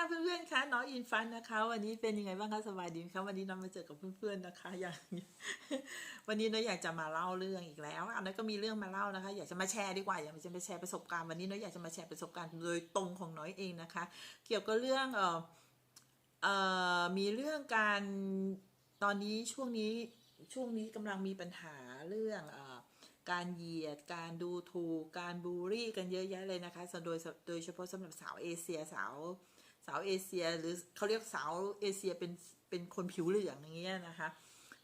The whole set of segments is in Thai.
ค่ะเพื่อนๆคะน้องอินฟันนะคะ วันนี้เป็นยังไงบ้างคะสบายดีไหมคะวันนี้น้องมาเจอกับเพื่อนๆนะคะ อย่างวันนี้น้องอยากจะมาเล่าเรื่องอีกแล้วอันนั้นก็มีเรื่องมาเล่านะคะ อยากจะมาแชร์ดีกว่าอยากจะมาแชร์ประสบการณ์วันนี้น้องอยากจะมาแชร์ประสบการณ์โดยตรงของน้อยเองนะคะ เกี่ยวกับเรื่องเอ่อเอ่อมีเรื่องการตอนนี้ช่วงนี้ช่วงนี้กำลังมีปัญหาเรื่องเอ่อการเหยียด การดูถูก การบูลลี่กันเยอะแยะเลยนะคะ โดยโดยเฉพาะสำหรับสาวเอเชียสาว สาวเอเชีย หรือเขาเรียกสาวเอเชียเป็นเป็นคนผิวเหลืองอย่างเงี้ยนะคะ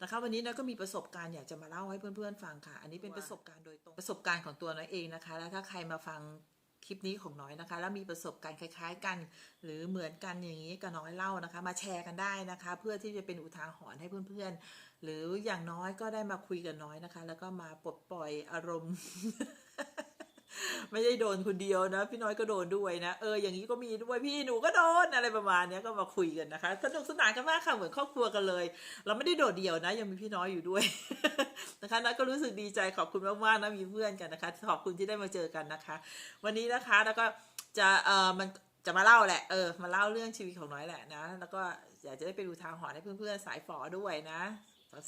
นะคะวันนี้น้อยก็มีประสบการณ์อยากจะมาเล่าให้เพื่อนๆฟังค่ะ อันนี้เป็นประสบการณ์โดยตรงประสบการณ์ของตัวน้อยเองนะคะ แล้วถ้าใครมาฟังคลิปนี้ของน้อยนะคะ แล้วมีประสบการณ์คล้าย ๆ กัน หรือเหมือนกันอย่างนี้ก็น้อยเล่านะคะ มาแชร์กันได้นะคะ เพื่อที่จะเป็นอุทาหรณ์ให้เพื่อนๆ หรืออย่างน้อยก็ได้มาคุยกันน้อยนะคะ แล้วก็มาปลดปล่อยอารมณ์ ไม่ได้โดนคนเดียวนะ พี่น้อยก็โดนด้วยนะ เอออย่างนี้ก็มีด้วยพี่หนูก็โดนอะไรประมาณนี้ก็มาคุยกันนะคะ สนุกสนานกันมากค่ะเหมือนครอบครัวกันเลย เราไม่ได้โดดเดี่ยวนะ ยังมีพี่น้อยอยู่ด้วยนะคะน้อยก็รู้สึกดีใจขอบคุณมากๆนะมีเพื่อนกันนะคะ ขอบคุณที่ได้มาเจอกันนะคะ วันนี้นะคะแล้วก็จะเออมันจะมาเล่าแหละ เออ มาเล่าเรื่องชีวิตของน้อยแหละนะ แล้วก็อยากจะได้เป็นอุทางหรณ์ให้เพื่อนๆสายฝอด้วยนะ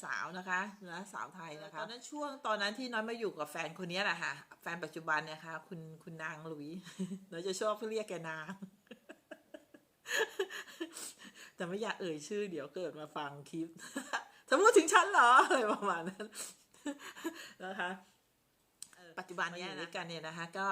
สาวๆนะคะนะสาวไทยนะคะตอนนั้นช่วงตอนนั้นที่น้อยมาอยู่กับแฟนคนนี้แหละค่ะ แฟนปัจจุบันเนี่ยค่ะ คุณคุณนางหลุยน้อยจะชอบเรียกแกนาง แต่ไม่อยากเอ่ยชื่อ เดี๋ยวเกิดมาฟังคลิปจะพูดถึงฉันเหรออะไรประมาณนั้นนะคะปัจจุบันเนี้ยนะกันเนี่ยนะคะ ก็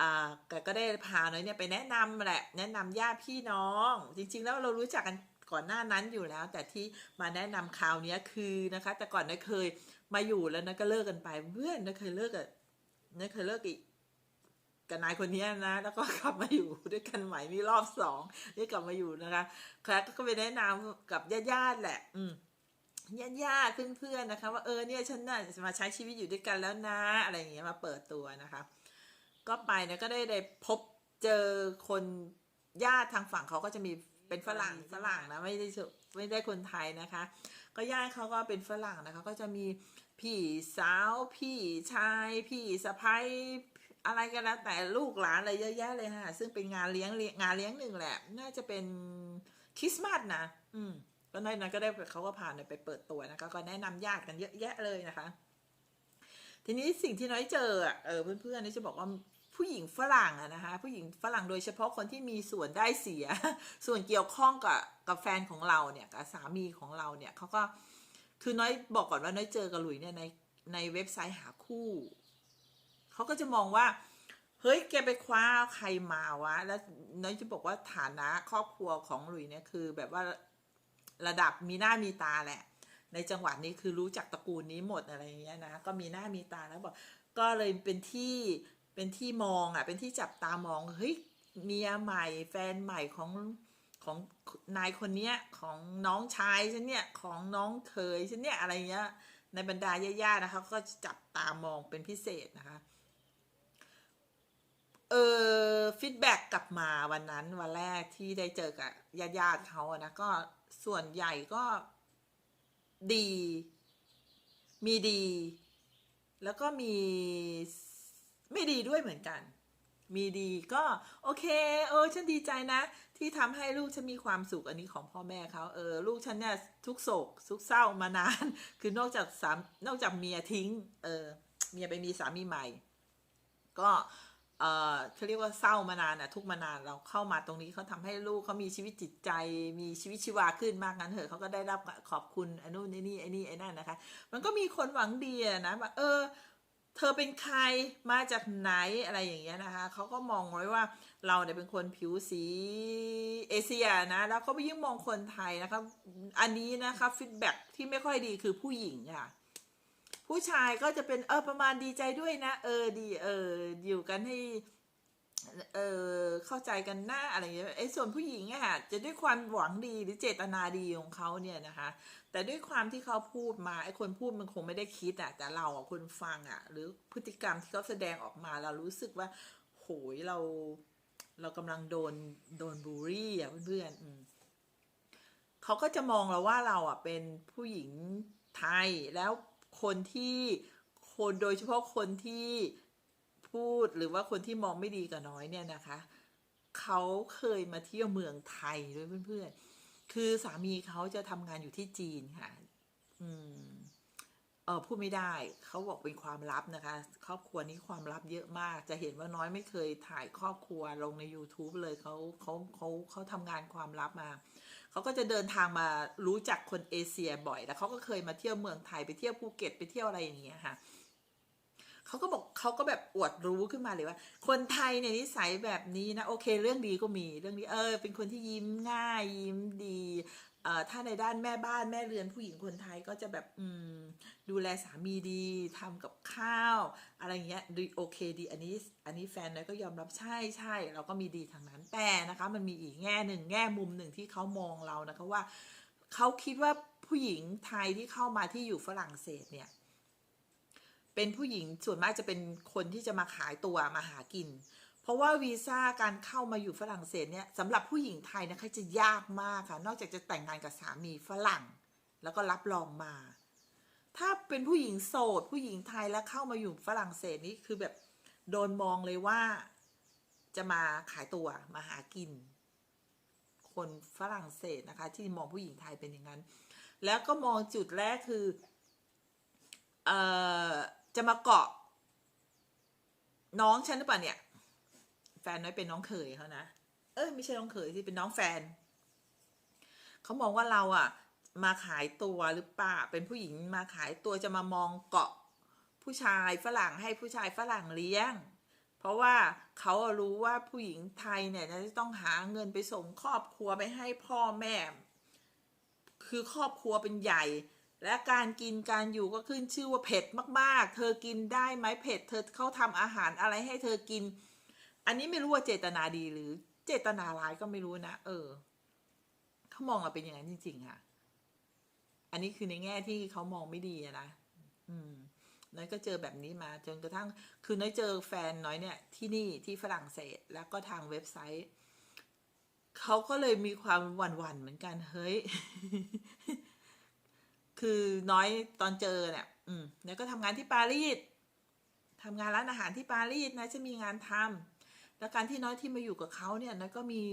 อ่าก็ก็ได้พาน้อยเนี่ยไปแนะนำแหละ แนะนำญาติพี่น้อง จริง ๆ แล้วเรารู้จักกัน ก่อนหน้านั้นอยู่แล้ว แต่ที่มาแนะนำคราวนี้คือนะคะ แต่ก่อนน้อยเคยมาอยู่แล้วน้อยก็เลิกกันไปเพื่อนน้อยเคยเลิกกับน้อยเคยเลิกอีกกับนายคนนี้นะ แล้วก็กลับมาอยู่ด้วยกันใหม่มีรอบสองได้กลับมาอยู่นะคะแครับก็ไปแนะนำกับญาติๆแหละ อืมญาติญาติเพื่อนๆนะคะ ว่าเออเนี่ยฉันน่ะมาใช้ชีวิตอยู่ด้วยกันแล้วนะอะไรอย่างเงี้ยมาเปิดตัวนะคะ ก็ไปนี่ยก็ได้ได้พบเจอคนญาติทางฝั่งเขาก็จะมี เป็นฝรั่งฝรั่งนะไม่ได้เจอไม่ได้คนไทยนะคะ ก็ญาติเขาก็เป็นฝรั่งนะคะ ก็จะมีพี่สาวพี่ชาย พี่สะพ้ายอะไรกันแล้วแต่ลูกหลานอะไรเยอะแยะเลยค่ะ ซึ่งเป็นงานเลี้ยงเลี้ยงงานเลี้ยงหนึ่งแหละ น่าจะเป็นคริสต์มาสนะอืมก็น้อยนั้นก็ได้เขาก็พาไปเปิดตัวนะคะก็แนะนำญาติกันเยอะแยะเลยนะคะ ทีนี้สิ่งที่น้อยเจออะเออเพื่อนๆนี่จะบอกว่า ผู้หญิงฝรั่งอะนะคะผู้หญิงฝรั่งโดยเฉพาะคนที่มีส่วนได้เสีย ส่วนเกี่ยวข้องกับกับแฟนของเราเนี่ยกับสามีของเราเนี่ยเขาก็คือน้อยบอกก่อนว่าน้อยเจอกับหลุยเนี่ยในในเว็บไซต์หาคู่เขาก็จะมองว่าเฮ้ยแกไปคว้าใครมาวะ แล้วน้อยจะบอกว่าฐานะครอบครัวของหลุยเนี่ยคือ แบบว่าระดับมีหน้ามีตาแหละ ในจังหวัดนี้คือรู้จักตระกูลนี้หมดอะไรอย่างเงี้ยนะ ก็มีหน้ามีตาแล้วบอก ก็เลยเป็นที่ เป็นที่มองอะ เป็นที่จับตามองเฮ้ยเมียใหม่แฟนใหม่ของของนายคนเนี้ยของน้องชายฉันเนี่ยของน้องเคยฉันเนี่ยอะไรเงี้ยในบรรดาญาติๆนะคะ ก็จับตามองเป็นพิเศษนะคะ เออฟีดแบ็กกลับมาวันนั้นวันแรกที่ได้เจอกับญาติญาติเขาอะนะก็ส่วนใหญ่ก็ดี มีดี แล้วก็มี ไม่ดีด้วยเหมือนกัน มีดีก็โอเค เออ ฉันดีใจนะ ที่ทำให้ลูกฉันมีความสุขอันนี้ของพ่อแม่เขาเออ ลูกฉันเนี่ยทุกโศกทุกเศร้ามานาน คือนอกจากสามนอกจากเมียทิ้ง เออ เมียไปมีสามีใหม่ ก็เออเขาเรียกว่าเศร้ามานานอะทุกมานานเราเข้ามาตรงนี้เขาทำให้ลูกเขามีชีวิตจิตใจ มีชีวิตชีวาขึ้นมากงั้นเถอะเขาก็ได้รับขอบคุณอนู่นไอ้นี่ไอ้นี่ไอ้นั่นนะคะ มันก็มีคนหวังดีนะว่าเออ เธอเป็นใครมาจากไหนอะไรอย่างเงี้ยนะคะเขาก็มองไว้ว่าเราเนี่ยเป็นคนผิวสีเอเชียนะแล้วเขาไปยิ่งมองคนไทยนะคะอันนี้นะคะฟีดแบ็ที่ไม่ค่อยดีคือผู้หญิงค่ะผู้ชายก็จะเป็นเออประมาณดีใจด้วยนะ เออดีเอออยู่กันให้ เออเข้าใจกันหน้าอะไรอย่างเงี้ยไอ้ส่วนผู้หญิงอะค่ะจะด้วยความหวังดีหรือเจตนาดีของเขาเนี่ยนะคะ แต่ด้วยความที่เขาพูดมาไอ้คนพูดมันคงไม่ได้คิดอะแต่เราอะคนฟังอะหรือพฤติกรรมที่เขาแสดงออกมาเรารู้สึกว่า โหยเรา เรากำลังโดนโดนบูลลี่อะเพื่อนๆอืมเขาก็จะมองเราว่าเราอะเป็นผู้หญิงไทยแล้วคนที่คนโดยเฉพาะคนที่ พูดหรือว่าคนที่มองไม่ดีกับน้อยเนี่ยนะคะเขาเคยมาเที่ยวเมืองไทยด้วยเพื่อนๆ คือสามีเขาจะทำงานอยู่ที่จีนค่ะ อืม เออพูดไม่ได้ เขาบอกเป็นความลับนะคะ ครอบครัวนี้ความลับเยอะมาก จะเห็นว่าน้อยไม่เคยถ่ายครอบครัวลงใน YouTube เลยเขาเขาเขาเขาทำงานความลับมา เขาก็จะเดินทางมารู้จักคนเอเชียบ่อย แล้วเขาก็เคยมาเที่ยวเมืองไทยไปเที่ยวภูเก็ตไปเที่ยวอะไรอย่างเงี้ยค่ะ เขาก็บอกเขาก็แบบอวดรู้ขึ้นมาเลยว่า คนไทยเนี่ยนิสัยแบบนี้นะโอเค เรื่องดีก็มีเรื่องนี้เออ เป็นคนที่ยิ้มง่ายยิ้มดีเอ่อถ้าในด้านแม่บ้านแม่เรือนผู้หญิงคนไทยก็จะแบบอืมดูแลสามีดีทำกับข้าว อะไรเงี้ยดีโอเคดีอันนี้อันนี้แฟนน้อยก็ยอมรับใช่ใช่เราก็มีดีทางนั้นแต่นะคะ มันมีอีกแง่หนึ่งแง่มุมหนึ่งที่เขามองเรานะคะว่าเขาคิดว่าผู้หญิงไทยที่เข้ามาที่อยู่ฝรั่งเศสเนี่ย เป็นผู้หญิงส่วนมากจะเป็นคนที่จะมาขายตัวมาหากิน เพราะว่าวีซ่าการเข้ามาอยู่ฝรั่งเศสเนี่ยสำหรับผู้หญิงไทยนะคะจะยากมากค่ะ นอกจากจะแต่งงานกับสามีฝรั่ง แล้วก็รับรองมา ถ้าเป็นผู้หญิงโสด ผู้หญิงไทยแล้วเข้ามาอยู่ฝรั่งเศสนี่คือแบบโดนมองเลยว่า จะมาขายตัวมาหากิน คนฝรั่งเศสนะคะ ที่มองผู้หญิงไทยเป็นอย่างนั้น แล้วก็มองจุดแรกคือ เอ่อ จะมาเกาะ น้องฉันหรือเปล่าเนี่ย แฟนน้อยเป็นน้องเขยเขานะ เอ้ยไม่ใช่น้องเขยที่เป็นน้องแฟน เขามองว่าเราอะมาขายตัวหรือเปล่า เป็นผู้หญิงมาขายตัวจะมามองเกาะผู้ชายฝรั่งให้ผู้ชายฝรั่งเลี้ยง เพราะว่าเขารู้ว่าผู้หญิงไทยเนี่ยจะต้องหาเงินไปส่งครอบครัวไปให้พ่อแม่ คือครอบครัวเป็นใหญ่ และการกินการอยู่ก็ขึ้นชื่อว่าเผ็ดมาก ๆ เธอกินได้ไหมเผ็ด เธอเขาทำอาหารอะไรให้เธอกิน อันนี้ไม่รู้ว่าเจตนาดีหรือเจตนาร้ายก็ไม่รู้นะ เออ เขามองอะเป็นอย่างนั้นจริง ๆ ค่ะ อันนี้คือในแง่ที่เขามองไม่ดีนะ อืม น้อยก็เจอแบบนี้มาจนกระทั่ง คือน้อยเจอแฟนน้อยเนี่ย ที่นี่ที่ฝรั่งเศสแล้วก็ทางเว็บไซต์ เขาก็เลยมีความหวั่นๆเหมือนกัน เฮ้ย คือน้อยตอนเจอเนี่ยอืมน้อยก็ทำงานที่ปารีสทำงานร้านอาหารที่ปารีสนะจะมีงานทำแล้วการที่น้อยที่มาอยู่กับเขาเนี่ยน้อยก็มี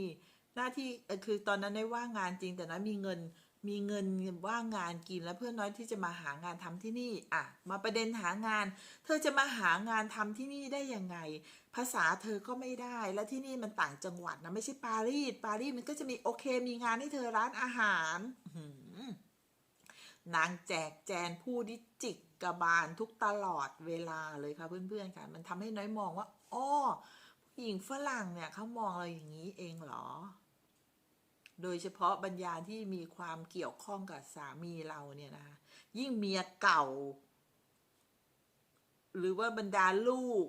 หน้าที่คือตอนนั้นน้ว่างงานจริง แต่น้อยมีเงินมีเงินว่างงานกินแล้วเพื่อนน้อยที่จะมาหางานทำที่นี่อะมาประเด็นหางาน เธอจะมาหางานทำที่นี่ได้ยังไง ภาษาเธอก็ไม่ได้และที่นี่มันต่างจังหวัดนะไม่ใช่ปารีสปารีสมันก็จะมีโอเคมีงานให้เธอร้านอาหารอื นางแจกแจนผู้ดิจิกกระบาลทุกตลอดเวลาเลยค่ะเพื่อนๆค่ะ มันทำให้น้อยมองว่าอ้อผู้หญิงฝรั่งเนี่ยเขามองเราอย่างนี้เองเหรอ โดยเฉพาะบรรยาที่มีความเกี่ยวข้องกับสามีเราเนี่ยนะคะยิ่งเมียเก่า หรือว่าบรรดาลูก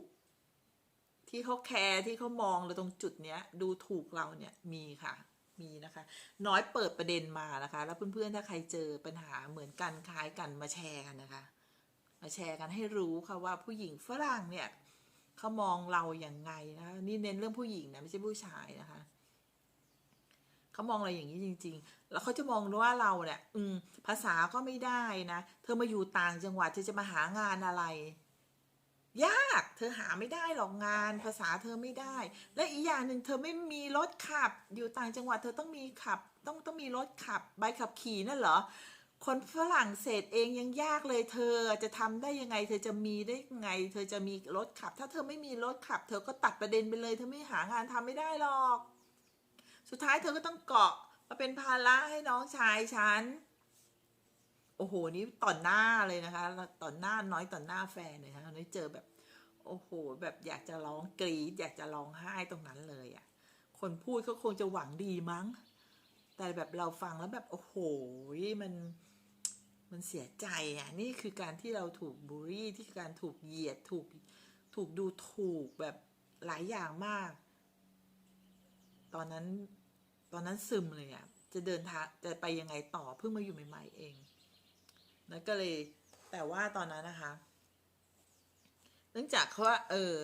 ที่เขาแคร์ที่เขามองเราตรงจุดเนี้ย ดูถูกเราเนี่ยมีค่ะ มีนะคะ น้อยเปิดประเด็นมานะคะ แล้วเพื่อนๆถ้าใครเจอปัญหาเหมือนกันคล้ายกันมาแชร์กันนะคะ มาแชร์กันให้รู้ค่ะว่าผู้หญิงฝรั่งเนี่ยเขามองเราอย่างไงนะคะนี่เน้นเรื่องผู้หญิงนะไม่ใช่ผู้ชายนะคะเขามองเราอย่างนี้จริง ๆ แล้วเขาจะมองว่าเราเนี่ย อืม ภาษาก็ไม่ได้นะ เธอมาอยู่ต่างจังหวัดเธอจะมาหางานอะไร ยากเธอหาไม่ได้หรอกงานภาษาเธอไม่ได้ และอีกอย่างหนึ่งเธอไม่มีรถขับ อยู่ต่างจังหวัดเธอต้องมีขับ ต้องต้องมีรถขับ ใบขับขี่นั่นเหรอคนฝรั่งเศสเองยังยากเลย เธอจะทำได้ยังไง เธอจะมีได้ยังไง เธอจะมีรถขับ ถ้าเธอไม่มีรถขับ เธอก็ตัดประเด็นไปเลย เธอไม่หางานทำไม่ได้หรอก สุดท้ายเธอก็ต้องเกาะมาเป็นภาระให้น้องชายฉัน โอ้โหนี่ต่อหน้าเลยนะคะต่อหน้าน้อยต่อหน้าแฟนเลยนะคะน้อยเจอแบบ โอ้โห แบบอยากจะร้องกรีดอยากจะร้องไห้ตรงนั้นเลยอะ่ะ คนพูดก็คงจะหวังดีมั้ง แต่แบบเราฟังแล้วแบบโอ้โหมันมันเสียใจอะนี่คือการที่เราถูกบูลลี่ที่คือการถูกเหยียดถูกถูกดูถูกแบบหลายอย่างมาก ตอนนั้นตอนนั้นซึมเลยอะจะเดินทางจะไปยังไงต่อเพิ่งมาอยู่ใหม่ ๆ เอง แล้วก็เลยแต่ว่าตอนนั้นนะคะ เนื่องจากเขาว่า เออ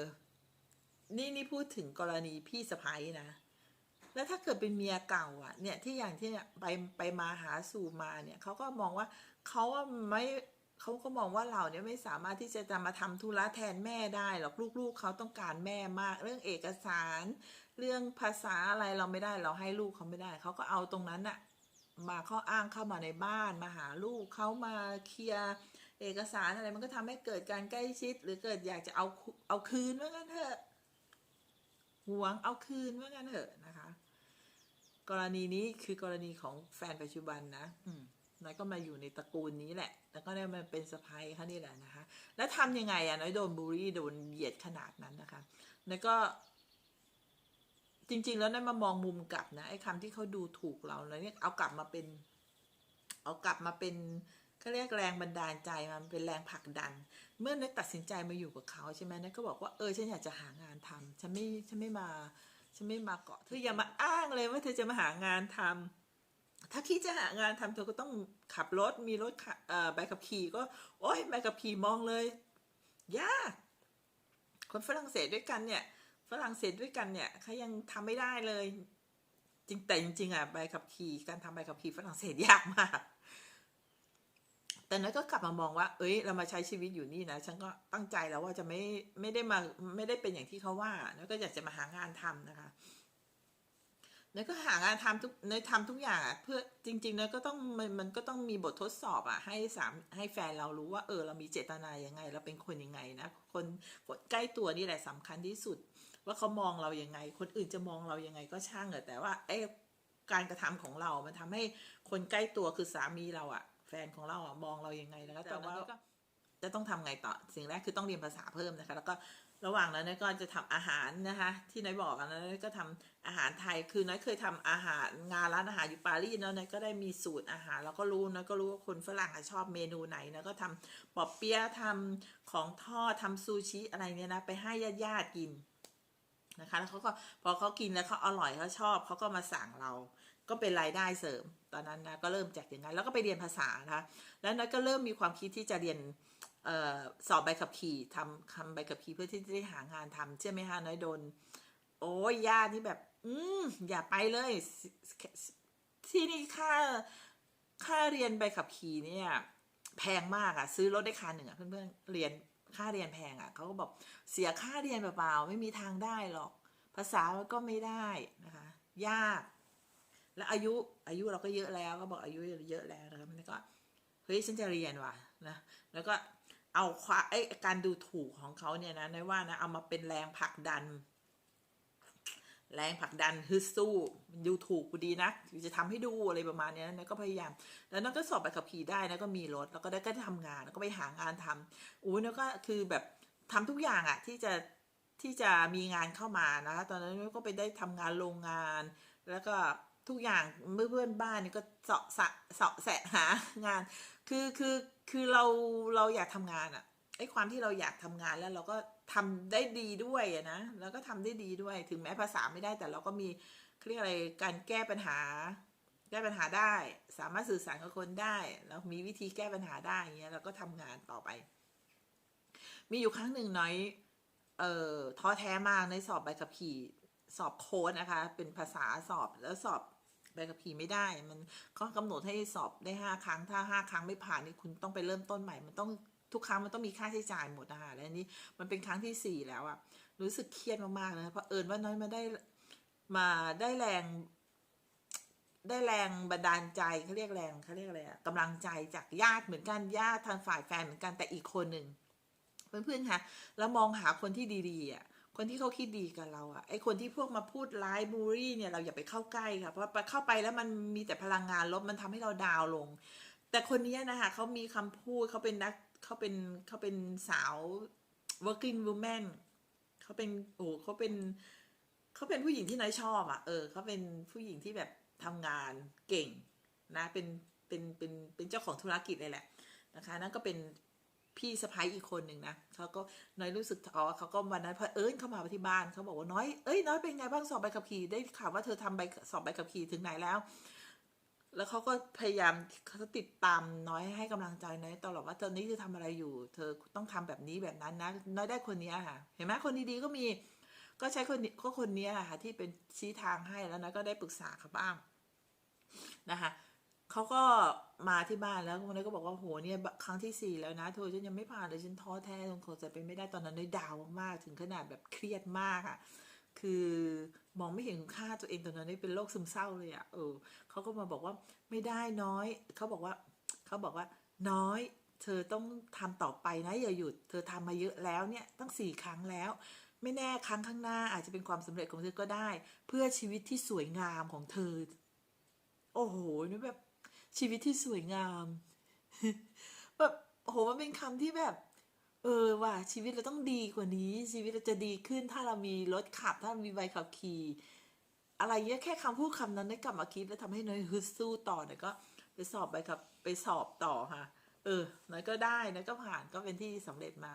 นี่นี่พูดถึงกรณีพี่สะพ้ายนะ แล้วถ้าเกิดเป็นเมียเก่าอะ เนี่ยที่อย่างที่เนี่ยไปไปมาหาสู่มาเนี่ยเขาก็มองว่าเขาว่าไม่เขาก็มองว่าเราเนี่ยไม่สามารถที่จะจะมาทำธุระแทนแม่ได้หรอกลูกๆเขาต้องการแม่มากเรื่องเอกสาร เรื่องภาษาอะไรเราไม่ได้เราให้ลูกเขาไม่ได้เขาก็เอาตรงนั้นน่ะ มาข้ออ้างเข้ามาในบ้านมาหาลูกเขามาเคลียร์เอกสารอะไรมันก็ทำให้เกิดการใกล้ชิด หรือเกิดอยากจะเอาเอาคืนว่างั้นเถอะหวงเอาคืนว่างั้นเถอะนะคะ กรณีนี้คือกรณีของแฟนปัจจุบันนะอืมน้อยก็มาอยู่ในตระกูลนี้แหละ แล้วก็ได้มาเป็นสะพ้ายเขานี่แหละนะคะ แล้วทำยังไงอะน้อยโดนบูลลี่โดนเหยียดขนาดนั้นนะคะน้อยก็ จริง ๆ แล้วน้อยมามองมุมกลับนะไอ้คำที่เขาดูถูกเราแล้วเนี่ยเอากลับมาเป็น เอากลับมาเป็นเขาเรียกแรงบันดาลใจมันเป็นแรงผลักดัน เมื่อน้อยตัดสินใจมาอยู่กับเขาใช่ไหมน้อยก็บอกว่าเออฉันอยากจะหางานทำฉันไม่ฉันไม่มา ฉันไม่มาเกาะเธออย่ามาอ้างเลยว่าเธอจะมาหางานทำถ้าคิดจะหางานทำเธอก็ต้องขับรถมีรถขับเออใบขับขี่ก็ โอ้ยใบขับขี่มองเลย ยากคนฝรั่งเศสด้วยกันเนี่ย ฝรั่งเศสด้วยกันเนี่ยเขายังทำไม่ได้เลย จริงแต่จริงๆอะใบขับขี่การทำใบขับขี่ฝรั่งเศสยากมาก แต่นั้นก็กลับมามองว่า เอ้ย เรามาใช้ชีวิตอยู่นี่นะฉันก็ตั้งใจแล้วว่าจะไม่ไม่ได้มาไม่ได้เป็นอย่างที่เขาว่าแล้วก็อยากจะมาหางานทำนะคะเนยก็หางานทำทุกเนยทำทุกอย่างอะเพื่อจริงๆเนยก็ต้องมันมันก็ต้องมีบททดสอบอะ ให้สามให้แฟนเรารู้ว่าเออเรามีเจตนายังไง เราเป็นคนยังไงนะคนคนใกล้ตัวนี่แหละสำคัญที่สุด ว่าเขามองเรายังไง คนอื่นจะมองเรายังไงก็ช่างเถอะแต่ว่าไอ้การกระทำของเรา มันทำให้คนใกล้ตัวคือสามีเราอะแฟนของเราอะมองเรายังไงแล้วก็แต่ว่าจะต้องทำไงต่อ สิ่งแรกคือต้องเรียนภาษาเพิ่มนะคะ แล้วก็ระหว่างนั้นเนยก็จะทำอาหารนะคะ ที่นายบอกกันนะนายก็ทำอาหารไทย คือนายเคยทำอาหารงานร้านอาหารอยู่ปารีสเนาะนายก็ได้มีสูตรอาหาร แล้วก็รู้นะก็รู้ว่าคนฝรั่งอะชอบเมนูไหนนะก็ทำปอเปี๊ยะทำของทอดทำซูชิอะไรเนี่ยนะ ไปให้ญาติๆกิน นะคะ แล้วเขาก็พอเขากินแล้วเขาอร่อยเขาชอบเขาก็มาสั่งเรา ก็เป็นรายได้เสริม ตอนนั้นนะก็เริ่มจากอย่างนั้น แล้วก็ไปเรียนภาษานะคะแล้วนั้นก็เริ่มมีความคิดที่จะเรียนออสอบใบขับขี่ทำคำใบขับขี่เพื่อที่จะได้หางานทำใช่ไหมคะน้อยโดน โอ้ยญาตินี่แบบ อืมอย่าไปเลย ที่นี่ค่าค่าเรียนใบขับขี่เนี่ย แพงมากอะซื้อรถได้คันหนึ่งอะเพื่อนๆเรียน ค่าเรียนแพงอะเขาก็บอกเสียค่าเรียนเปล่าๆไม่มีทางได้หรอก ภาษาก็ไม่ได้นะคะ ยาก และอายุอายุเราก็เยอะแล้ว ก็บอกอายุเยอะแล้วนะครับแล้วก็เฮ้ยฉันจะเรียนว่ะนะแล้วก็เอาความไอ้การดูถูกของเขาเนี่ยนะนายว่านะเอามาเป็นแรงผลักดัน แรงผลักดันฮึดสู้ดูถูกกูดีนะจะทำให้ดูอะไรประมาณนี้นะก็พยายาม แล้วนั่นก็สอบใบขับขี่ได้นะก็มีรถแล้วก็ได้ก็ทำงานแล้วก็ไปหางานทำอู้แล้วก็คือแบบทำทุกอย่างอะที่จะที่จะมีงานเข้ามานะคะตอนนั้นก็ไปได้ทำงานโรงงาน แล้วก็ทุกอย่างเมื่อเพื่อนบ้านนี่ก็เสาะสะเสาะแสะหางาน คือคือคือเราเราอยากทำงานอะ อ้ความที่เราอยากทำงานแล้วเราก็ทำได้ดีด้วยอะนะแล้วก็ทำได้ดีด้วย ถึงแม้ภาษาไม่ได้แต่เราก็มีเรียกอะไรการแก้ปัญหาแก้ปัญหาได้ สามารถสื่อสารกับคนได้แล้วมีวิธีแก้ปัญหาได้อย่างเงี้ยเราก็ทำงานต่อไป มีอยู่ครั้งหนึ่งน้อยเอ่อท้อแท้มากในสอบใบขับขี่สอบโค้ดนะคะ เป็นภาษาสอบแล้วสอบใบขับขี่ไม่ได้ มันเขากำหนดให้สอบได้ห้าครั้ง ถ้าห้าครั้งไม่ผ่านนี่คุณต้องไปเริ่มต้นใหม่ มันต้อง ทุกครั้งมันต้องมีค่าใช้จ่ายหมดนะคะและนี้มันเป็นครั้งที่สี่แล้วอะรู้สึกเครียดมากๆนะเพราะเอิญว่าน้อยมาได้มาได้แรง ได้แรงบันดาลใจเขาเรียกแรงเขาเรียกอะไรอะกำลังใจจากญาติเหมือนกันญาติทางฝ่ายแฟนเหมือนกันแต่อีกคนหนึ่งเพื่อนๆค่ะแล้วมองหาคนที่ดีๆอะคนที่เขาคิดดีกับเราอะไอคนที่พวกมาพูดร้ายบูรี่เนี่ยเราอย่าไปเข้าใกล้ค่ะเพราะไปเข้าไปแล้วมันมีแต่พลังงานลบมันทำให้เราดาวลง แต่คนนี้นะคะเขามีคำพูดเขาเป็นนัก เขาเป็นเขาเป็นสาว working woman เขาเป็นโอ้เขาเป็นเขาเป็นผู้หญิงที่นายชอบอะเออเขาเป็นผู้หญิงที่แบบทำงานเก่งนะเป็นเป็นเป็นเป็นเจ้าของธุรกิจเลยแหละนะคะนั่นก็เป็นพี่สะพ้ายอีกคนหนึ่งนะเขาก็น้อยรู้สึกท้อเขาก็วันนั้นพอเอิญเข้ามาที่บ้านเขาบอกว่าน้อยเอ้ยน้อยเป็นไงบ้างสอบใบขับขี่ได้ข่าวว่าเธอทำใบสอบใบขับขี่ถึงไหนแล้ว แล้วเขาก็พยายามเขาติดตามน้อยให้กำลังใจน้อยตลอดว่าตอนนี้เธอทำอะไรอยู่ เธอต้องทำแบบนี้แบบนั้นนะน้อยได้คนนี้ค่ะ เห็นไหมคนดีๆก็มี ก็ใช้คนก็คนนี้ค่ะที่เป็นชี้ทางให้แล้วน้อยก็ได้ปรึกษาเขาบ้างนะคะเขาก็มาที่บ้านแล้วคนนี้ก็บอกว่าโหเนี่ยครั้งที่สี่แล้วนะเธอฉันยังไม่ผ่านเลยฉันท้อแท้จนคจะเป็นไม่ได้ตอนนั้นได้ดาวมากๆถึงขนาดแบบเครียดมากอะคือ มองไม่เห็นคุณค่าตัวเองตอนนั้นนี่เป็นโรคซึมเศร้าเลยอะ่ะเออเขาก็มาบอกว่าไม่ได้น้อยเขาบอกว่าเขาบอกว่าน้อยเธอต้องทำต่อไปนะอย่าหยุด เธอทำมาเยอะแล้วเนี่ยตั้งสี่ครั้งแล้ว ไม่แน่ครั้งข้างหน้าอาจจะเป็นความสำเร็จของเธอก็ได้ เพื่อชีวิตที่สวยงามของเธอ โอ้โหนี่แบบชีวิตที่สวยงามแบบโอ้โหมันเป็นคำที่แบบ เออว่ะชีวิตเราต้องดีกว่านี้ ชีวิตเราจะดีขึ้นถ้าเรามีรถขับ ถ้ามีใบขับขี่ อะไรเงี้ยแค่คำพูดคำนั้นได้กลับมาคิดแล้วทำให้น้อยฮึดสู้ต่อเนี่ยก็ ไปสอบใบขับ ไปสอบต่อค่ะ เออน้อยก็ได้น้อยก็ผ่านก็เป็นที่สำเร็จมา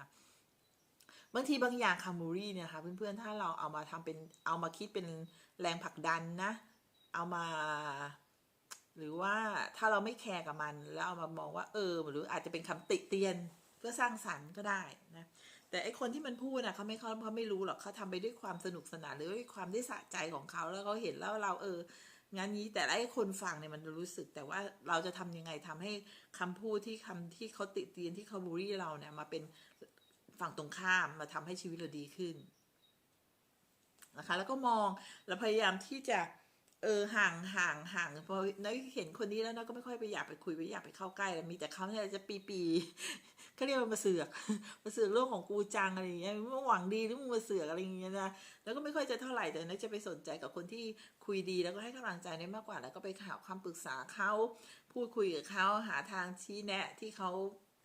บางทีบางอย่างคามูรี่เนี่ยค่ะเพื่อนๆถ้าเราเอามาทำเป็นเอามาคิดเป็นแรงผลักดันนะ เอามา หรือว่าถ้าเราไม่แคร์กับมัน แล้วเอามามองว่าเออหรืออาจจะเป็นคำติเตียน พื่อสร้างสรรค์ก็ได้นะแต่ไอคนที่มันพูดนะเขาไม่เขาเขาไม่รู้หรอกเขาทำไปด้วยความสนุกสนานหรือด้วยความได้สะใจของเขาแล้วเขาเห็นแล้วเราเอองานนี้แต่ไอคนฟังเนี่ยมันรู้สึกแต่ว่าเราจะทำยังไงทำให้คำพูดที่คำที่เขาติเตียนที่เขาบูลลี่เราเนี่ยมาเป็นฝั่งตรงข้ามมาทำให้ชีวิตเราดีขึ้นนะคะแล้วก็มองแล้วพยายามที่จะเออห่างห่างห่างพอน้อยเห็นคนนี้แล้วน้อยก็ไม่ค่อยไปอยากไปคุยไปอยากไปเข้าใกล้แล้วมีแต่เขาเนี่ยจะปีปี เขาเรียกว่ามาเสือกมาเสือกเรื่องของกูจังอะไรอย่างเงี้ยมึงหวังดีหรือมึงมาเสือกอะไรอย่างเงี้ยนะแล้วก็ไม่ค่อยจะเท่าไหร่แต่น้อยจะไปสนใจกับคนที่คุยดีแล้วก็ให้กำลังใจได้มากกว่า แล้วก็ไปหาคำปรึกษาเขาพูดคุยกับเขาหาทางชี้แนะ ที่เขา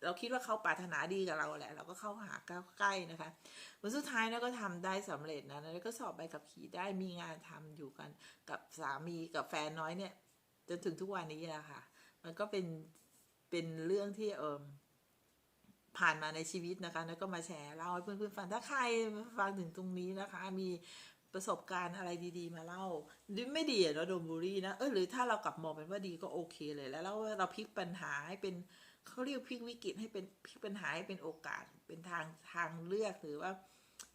เราคิดว่าเขาปรารถนาดีกับเราแหละ เราก็เข้าหาใกล้ๆนะคะวันสุดท้ายนะก็ทำได้สำเร็จนะแล้วก็สอบใบขับขี่ได้มีงานทำอยู่กันกับสามีกับแฟนน้อยเนี่ยจนถึงทุกวันนี้แหละค่ะมันก็เป็นเป็นเรื่องที่เออ ผ่านมาในชีวิตนะคะแล้วก็มาแชร์เล่าให้เพื่อนๆฟังถ้าใครฟังถึงตรงนี้นะคะ มีประสบการณ์อะไรดีๆ มาเล่าหรือไม่ดีเราโดนบูลลี่นะเออหรือถ้าเรากลับมองเป็นว่าดีก็โอเคเลยแล้วเราเราพลิกปัญหาให้เป็นเขาเรียกพลิกวิกฤตให้เป็นพลิกปัญหาให้เป็นโอกาสเป็นทางทางเลือกหรือว่า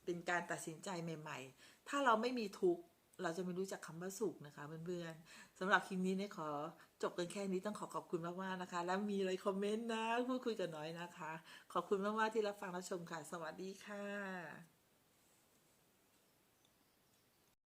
เป็นการตัดสินใจใหม่ ๆ ถ้าเราไม่มีทุกข์ เราจะไม่รู้จักคำว่าสุขนะคะเพื่อนๆสำหรับคลิปนี้เนี่ยขอจบกันแค่นี้ต้องขอขอบคุณมากๆนะคะ แล้วมีอะไรคอมเมนต์นะพูดคุยกันหน่อยนะคะ ขอบคุณมากๆที่รับฟังรับชมค่ะ สวัสดีค่ะ